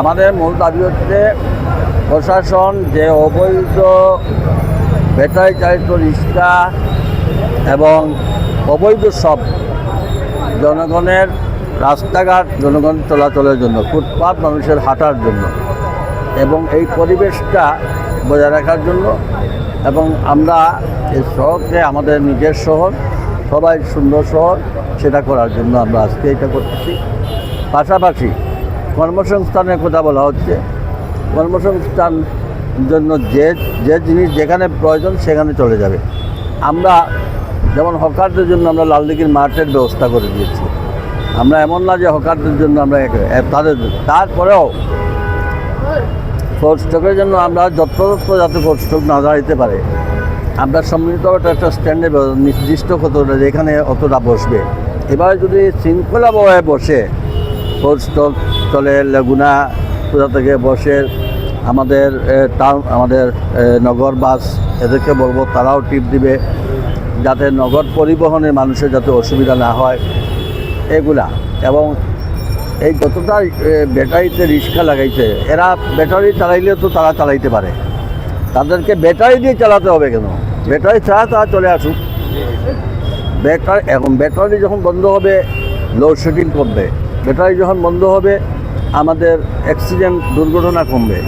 আমাদের মূল দাবি হচ্ছে প্রশাসন যে অবৈধ ব্যাটারি চালিত রিক্সা এবং অবৈধ সব জনগণের রাস্তাঘাট জনগণ চলাচলের জন্য, ফুটপাত মানুষের হাঁটার জন্য এবং এই পরিবেশটা বজায় রাখার জন্য এবং আমরা এই শহরকে আমাদের নিজের শহর, সবাই সুন্দর শহর, সেটা করার জন্য আমরা আজকে এটা করতেছি। পাশাপাশি কর্মসংস্থানের কথা বলা হচ্ছে। কর্মসংস্থান জন্য যে যে জিনিস যেখানে প্রয়োজন সেখানে চলে যাবে। আমরা যেমন হকারদের জন্য আমরা লালদিঘির মাঠের ব্যবস্থা করে দিয়েছি। আমরা এমন না যে হকারদের জন্য আমরা তাদের, তারপরেও ফোর্স স্টকের জন্য আমরা যত্রতত্র যাতে ফোর্স স্টক না দাঁড়াইতে পারে, আমরা সম্মিলিতভাবে একটা স্ট্যান্ডে নির্দিষ্ট কতটা যেখানে অতটা বসবে। এবারে যদি শৃঙ্খলাভাবে বসে ফোর্স স্টক চলে লেগুনা কোথা থেকে বসে আমাদের টাউন আমাদের নগর বাস এদেরকে বলব তারাও টিপ দিবে যাতে নগর পরিবহনে মানুষের যাতে অসুবিধা না হয়। এগুলা এবং এই যতটা ব্যাটারিতে রিক্সা লাগাইছে, এরা ব্যাটারি চালাইলে তো তারা চালাইতে পারে। তাদেরকে ব্যাটারি দিয়ে চালাতে হবে কেন? ব্যাটারি ছাড়া তারা চলে আসুক। ব্যাটারি, এখন ব্যাটারি যখন বন্ধ হবে লোডশেডিং করবে। ব্যাটারি যখন বন্ধ হবে আমাদের অ্যাক্সিডেন্ট দুর্ঘটনা কমবে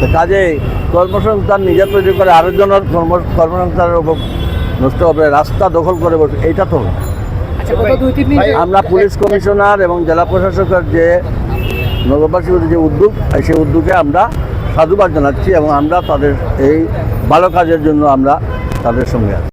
তো কাজেই কর্মসংস্থান নিজে তৈরি করে আরেকজনের কর্ম কর্মসংস্থানের উপর নষ্ট হবে রাস্তা দখল করে বসে এইটা তো। আচ্ছা আমরা পুলিশ কমিশনার এবং জেলা প্রশাসকের যে নগরবাসীর যে উদ্যোগ সেই উদ্যোগে আমরা সাধুবাদ জানাচ্ছি এবং আমরা তাদের এই ভালো কাজের জন্য আমরা তাদের সঙ্গে আছি